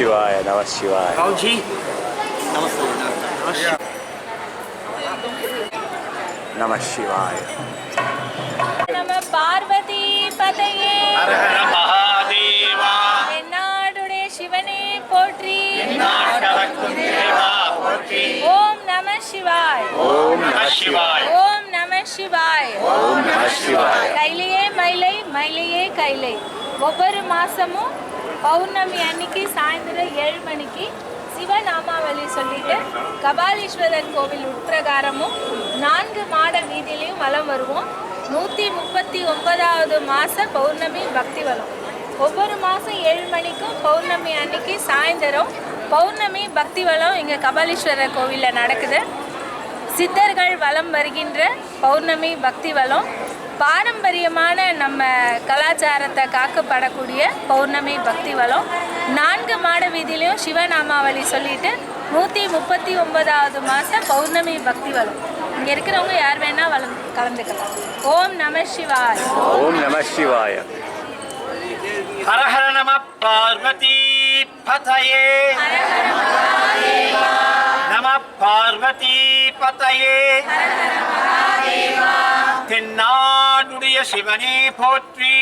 சிவாய நம சிவாய கௌஜி நம சிவாய நம பார்வதி பதையே. என்னாடுடைய சிவனே போற்றி. ஓம் நம சிவாய். ஓம் நம சிவாய். ஓம் நம சிவாய். ஓம் நம சிவாய. கையிலேயே மயிலை மயிலையே கைலை. ஒவ்வொரு மாசமும் பௌர்ணமி அன்னைக்கு சாயந்தரம் ஏழு மணிக்கு சிவநாமாவளி சொல்லிட்டு கபாலீஸ்வரர் கோவில் உட்பிரகாரமும் நான்கு மாட வீதியிலையும் வலம் வருவோம். நூற்றி முப்பத்தி ஒன்பதாவது மாத பௌர்ணமி பக்தி வலம் ஒவ்வொரு மாதம் ஏழு மணிக்கும் பௌர்ணமி அன்னைக்கு சாயந்தரம் பௌர்ணமி பக்தி வலம் இங்கே கபாலீஸ்வரர் கோவிலில் நடக்குது. சித்தர்கள் வலம் வருகின்ற பௌர்ணமி பக்தி வலம் பாரம்பரியமான நம்ம கலாச்சாரத்தை காக்கப்படக்கூடிய பௌர்ணமி பக்தி வலம் நான்கு மாட வீதியிலையும் சிவநாமாவளி சொல்லிட்டு நூற்றி முப்பத்தி ஒன்பதாவது மாதம் பௌர்ணமி பக்தி வலம் இங்கே இருக்கிறவங்க யார் வேணால் வளம் கலந்துக்கலாம். ஓம் நம சிவாய். ஓம் நம சிவாய. ஹர ஹர நம பார்வதி பதயே. நம பார்வதி பதயே. தென்னாடுடைய சிவனே போற்றி.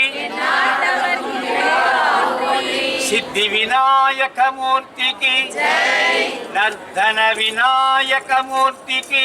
சித்தி விநாயக மூர்த்திக்கு நர்த்தன விநாயக மூர்த்திக்கு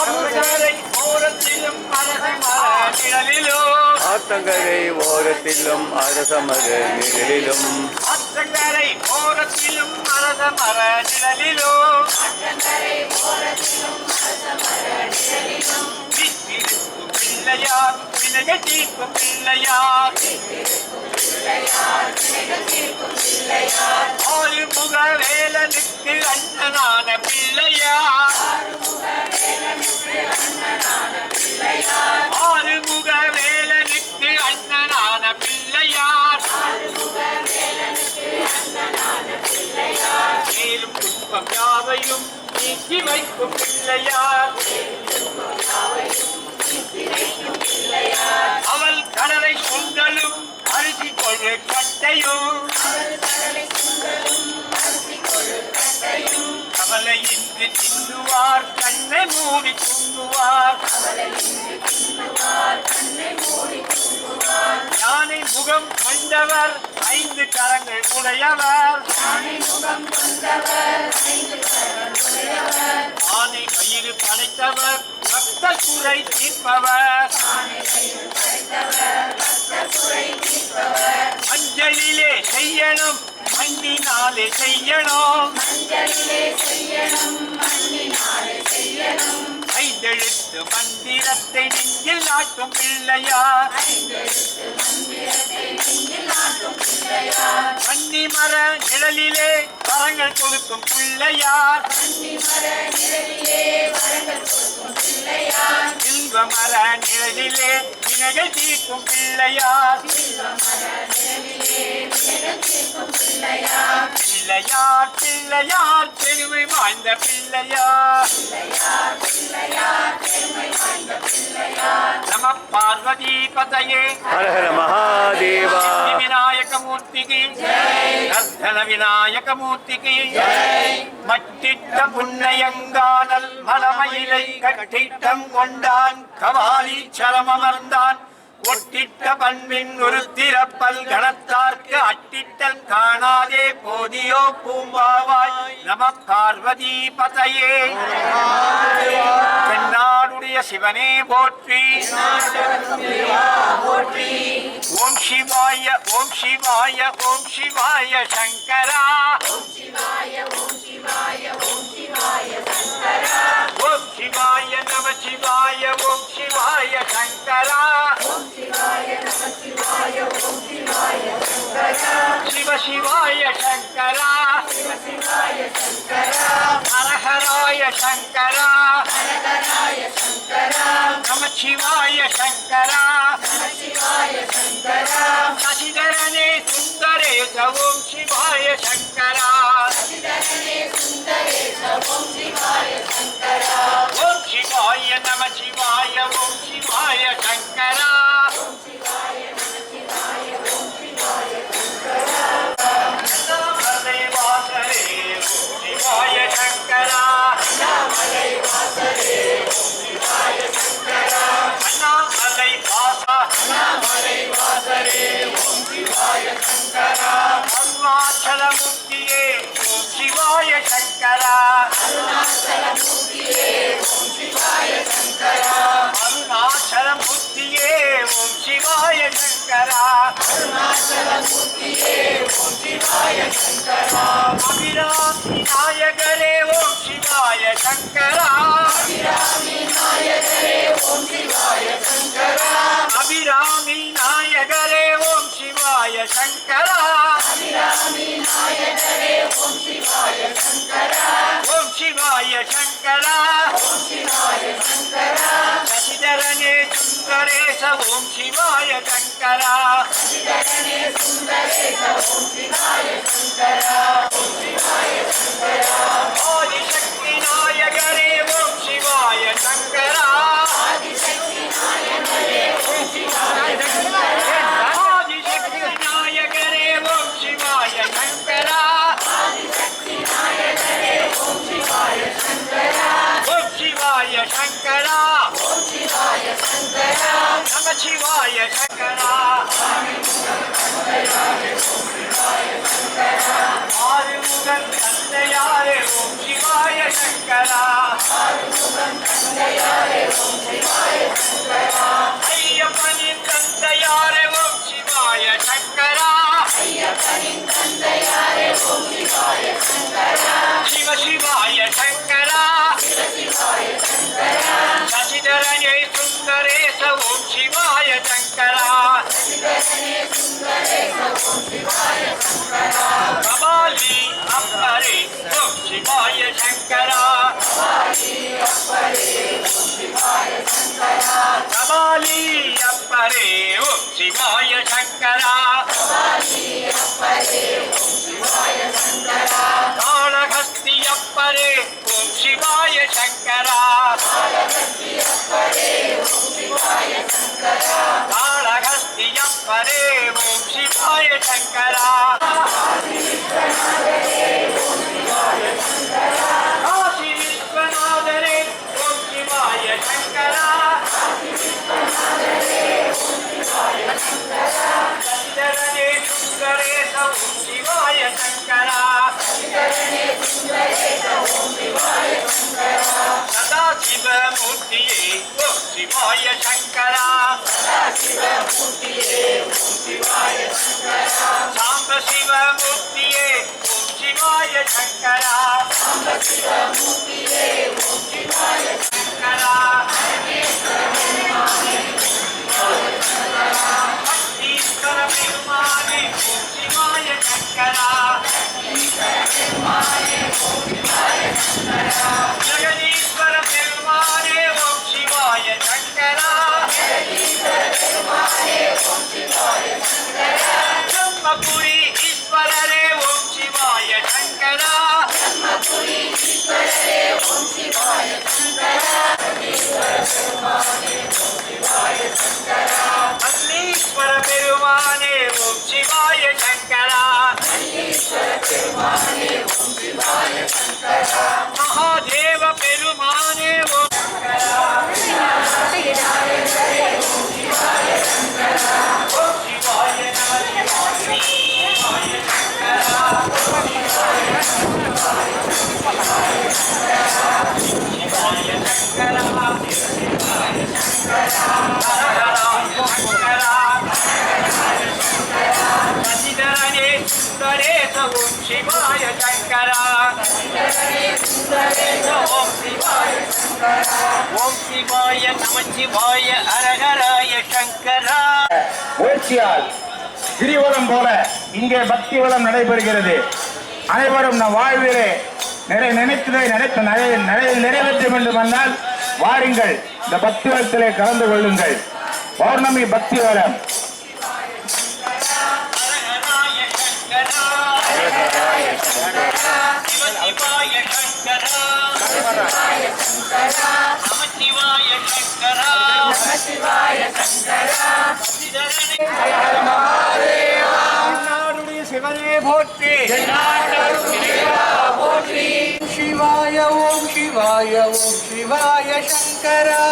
அமுதரை ஓரத்திலும் மரக மர நிழலிலோ. ஆத்தங்கரை ஓரத்திலும் அரசமர நிழலிலும். அத்தங்கரை ஓரத்திலும் மரத மர நிழலிலோ. பிள்ளையார் வினக தீர்க்கும் பிள்ளையார் ஆறுமுக வேலனுக்கு அண்ணனான பிள்ளையார் ஆறுமுக வேலனுக்கு அண்ணனான பிள்ளையார் மேலும் துன்பம் யாவையும் நீக்கி வைக்கும் பிள்ளையார் அரிசி கொள்ளு கட்டையும். கவலையின்றி தின்னுவார் கண்ணை மூடி தூங்குவார் யானை முகம் கொண்டவர் ஐந்து கரங்கள் உடையவர். ஆனை வயிறு படைத்தவர் ரத்த குறை தீர்ப்பவர். அஞ்சலிலே செய்யணும் மண்ணினாலே செய்யணும். ஐந்தெழுத்து மந்திரத்தை நெஞ்சில் நாட்டும் பிள்ளையா? மன்னி மர நிழலிலே வரங்கள் கொடுக்கும் பிள்ளையார்? இன்ப மர நிழலிலே வினைகள் தீர்க்கும் பிள்ளையார். பிள்ளையார் பிள்ளையார் பெருமை வாய்ந்த பிள்ளையார். நம பார்வதி பதையே. ஹர ஹர மகாதேவா. விநாயக மூர்த்திக்கு நர்த்தன விநாயக மூர்த்திக்கு மட்டிட்ட புன்னையங்கானல் மலமயிலை கட்டிட்டம் கொண்டான். கவாலி சரமமர்ந்தான். ஒட்டிட்ட பண்பின் ஒரு திறப்பல் கணத்தார்க்கு அட்டிட்டல் காணாதே போதியோ பூம்பாவாய் நம பார்வதி பதையே. தென்னாடுடைய சிவனே போற்றி. ஓம் சிவாய ஓம் சிவாய ஓம் சிவாய சங்கரா. ஓம் சிவாய நம சிவாய ஓம் சிவாய சங்கரா சிவாய சங்கரா. ஹரஹராய சங்கரா நம சிவாய சங்கரா சசிதரனே சுந்தரேச ஓம் சிவாய சங்கரா ஓம் சிவாய நம சிவாய ஓம் சிவாய சங்கரா அண்ணாமலை சங்கரா. அருணாச்சல முக்தியே ஓம் சிவாய சங்கரா. அபிராமி நாயகரே ஓம் சிவாய சங்கரா. அபிராமி நாயகரே ஓம் சிவாய சங்கரா. சிவாய சங்கரா சசிதரனே சுந்தரேச ஓம் சிவாய சங்கரா ஆதிசக்தி சிவாய சங்கரா நம சிவாய சங்கரா ஆறுமுகன் தந்தையாரே ஓம் சிவாய சங்கரா ஐயப்பனின் தந்தையாரே ஓம் சிவாய சங்கரா சிவ சிவாய சங்கரா சசிதரனே சுந்தரேச ஓம் சிவாய சங்கரா கபாலி அப்பரே ஓம் சிவாய சங்கரா கபாலி அப்பரே ஓம் சிவாய சங்கரா शङ्करा சங்கரா மல்லீஸ்வர பெருமானே ஓம் சிவாய சங்கரா மகாதேவ ஓம் சிவாய நம சிவாய அரகராய சங்கரா. முயற்சியால் கிரிவலம் போல இங்கே பக்தி வளம் நடைபெறுகிறது. அனைவரும் நம் வாழ்விலே நிறை நினைத்ததை நினைத்த நிறை- நிறை- நிறைவேற்ற வேண்டும் என்றால் வாருங்கள். இந்த பக்தி வளத்திலே கலந்து கொள்ளுங்கள். பௌர்ணமி பக்தி வளம் சங்கரா. சிவசிவாய சங்கரா நமச்சிவாய சங்கரா நாடுடைய சிவனே போற்றி சிவாய ஓம் சிவாய ஓம் சிவாய சங்கரா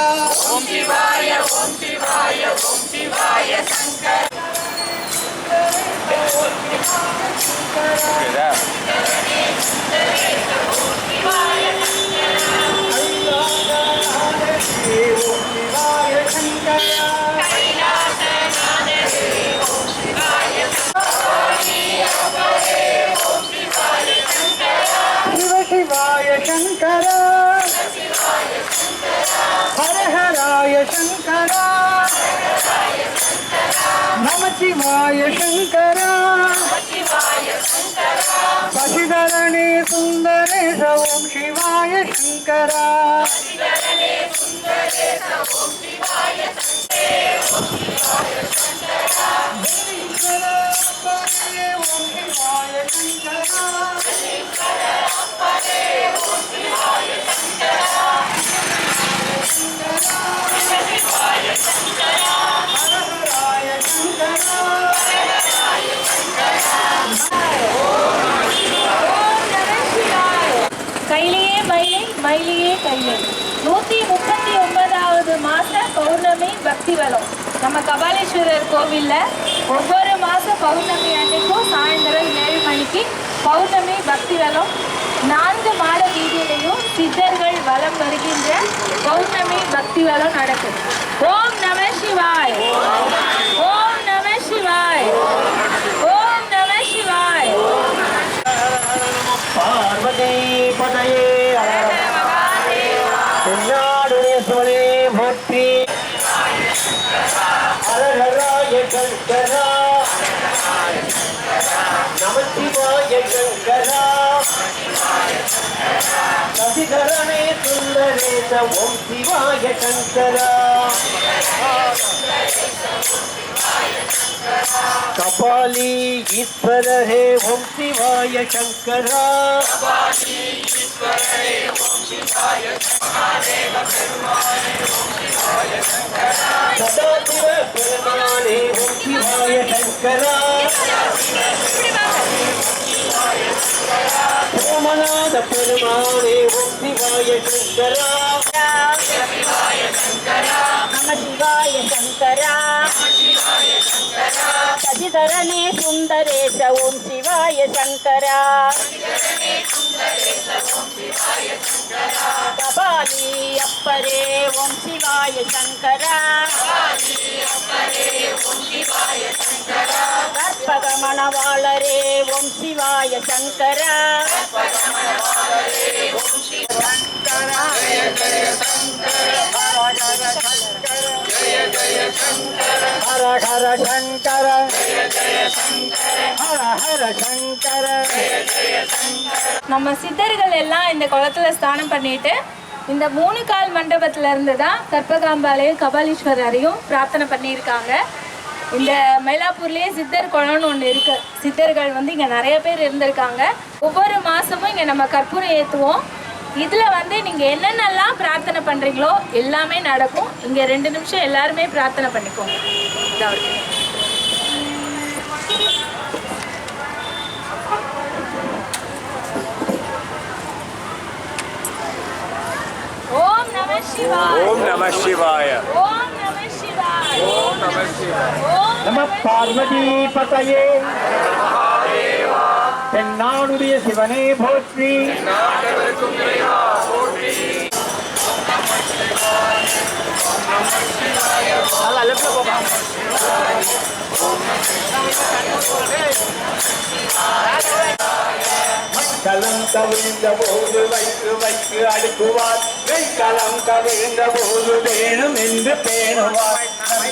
ஓம் சிவாய ஓம் சிவாய ஓம் சிவாய சிவாய சங்கரா சிவ சிவாய சங்கரா ஹர ஹராய சங்கரா நம சிவாய சங்கரா சசிதரணே சுந்தரேச ஓம் சிவாய சங்கரா ஓம் பௌர்ணமி பக்தி வளம் நம்ம கபாலீஸ்வரர் கோவிலில் ஒவ்வொரு மாதம் பௌர்ணமி அன்னைக்கும் சாயந்தரம் ஏழு மணிக்கு பௌர்ணமி பக்தி வளம் நான்கு மாட வீதியிலையும் சித்தர்கள் வலம் வருகின்ற பௌர்ணமி பக்தி வளம் நடக்கும் ஓம் நம சுந்தரேச ஓம் சிவாய சங்கரா கபாலி ஈஸ்வர ஹே ஓம் சிவாய சங்கரா சதாசிவ பெருமானே ஓம் சிவாய சங்கரா சோமநாத பெருமானே ஓம் சிவாய சங்கரா நம சிவாய சங்கரா சதிதரனே சுந்தரேச ஓம் சிவாய சங்கரா கபாலி அப்பரே ஓம் சிவாய சங்கரா. கற்பக மணவாளரே ஓம் சிவாய சங்கரா ஹர ஹர சங்கர ஹர ஹர சங்கர. நம்ம சித்தர்கள் எல்லாம் இந்த குளத்துல ஸ்நானம் பண்ணிட்டு இந்த மூணு கால் மண்டபத்துல இருந்து தான் கற்பகாம்பாலையும் கபாலீஸ்வரரையும் பிரார்த்தனை பண்ணியிருக்காங்க. இந்த மயிலாப்பூர்லேயே சித்தர் குளம்னு ஒன்று இருக்கு. சித்தர்கள் வந்து இங்கே நிறைய பேர் இருந்திருக்காங்க. ஒவ்வொரு மாதமும் இங்கே நம்ம கற்பூரம் ஏற்றுவோம் இதில் வந்து நீங்கள் என்னென்னலாம் பிரார்த்தனை பண்ணுறீங்களோ எல்லாமே நடக்கும். இங்கே ரெண்டு நிமிஷம் எல்லாருமே பிரார்த்தனை பண்ணிக்கோங்க. இதா இருக்கு. ஓம் நம சிவாய் ஓம் நம சிவாய ஓம் நம சிவாய் ஓம் நம சிவாய் ஓம் நம பார்வதி பதையே தென்னாடுடைய சிவனே போற்றி நல்லா லெஃப்ட்ல போப்பா களம் கவிழ்ந்த போது வைத்து வைத்து அடுக்குவார் வெண்கலம் கவிழ்ந்த போது வேணும் என்று பேணுவார்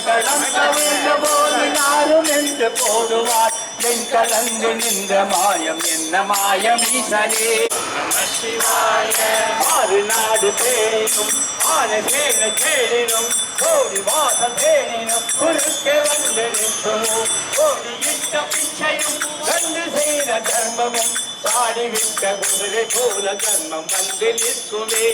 களம் கவிழ்ந்த போது நாரும் என்று போடுவார் என் கலந்து நின்ற மாயம் என்ன மாயம் ஈசனே? ஆறு நாடு தேனும் ஆன தேன தேடினும் கோடி வாசம் தேனினும் குறுக்கே வந்து நிற்கும் கோடி இட்ட பிச்சையும் கண்டு செய்த தர்மமும் சாடி விட்ட குதிரை போல தர்மம் வந்து நிற்குமே.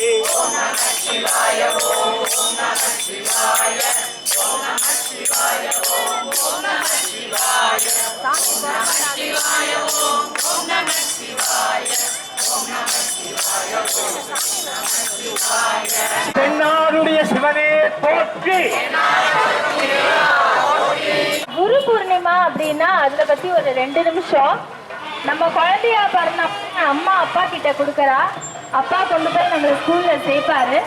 தென்னாடுடைய சிவனே போற்றி. குரு பூர்ணிமா அப்படின்னா அதை பத்தி ஒரு ரெண்டு நிமிஷம். நம்ம குழந்தையா பிறந்த அம்மா அப்பா கிட்ட கொடுக்கறா. அப்பா கொண்டு போய் நம்மளை ஸ்கூல்ல சேர்ப்பாரு.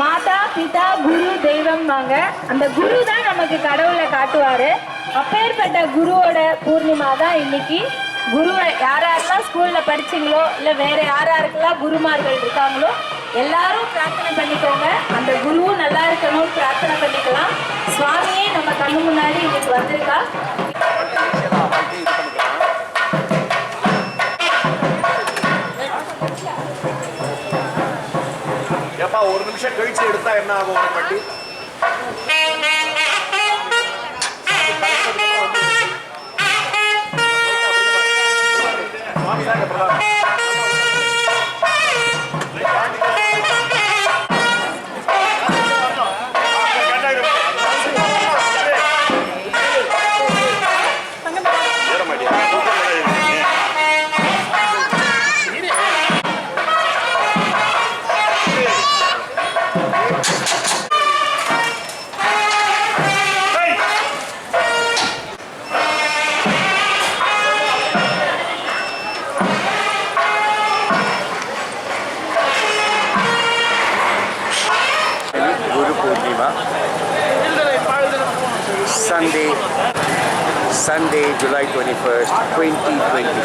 மாதா பிதா குரு தெய்வம்வாங்க அந்த குரு தான் நமக்கு கடவுளை காட்டுவாரு. அப்பேற்பட்ட குருவோட பூர்ணிமா தான் இன்னைக்கு. குருவை யார் யாரெல்லாம் ஸ்கூலில் படிச்சீங்களோ இல்லை வேற யார் யாருக்கெல்லாம் குருமார்கள் இருக்காங்களோ எல்லாரும் பிரார்த்தனை பண்ணிக்கோங்க. அந்த குருவும் நல்லா இருக்கணும்னு பிரார்த்தனை பண்ணிக்கலாம். சுவாமியே நம்ம கண்ணு முன்னாடி இன்னைக்கு வந்திருக்கா. ஏப்பா ஒரு நிமிஷம் கழிச்சு எடுத்தா என்ன ஆகும் உனக்கு வண்டி சுவாமி தாங்க பிரதானம். First, 2023.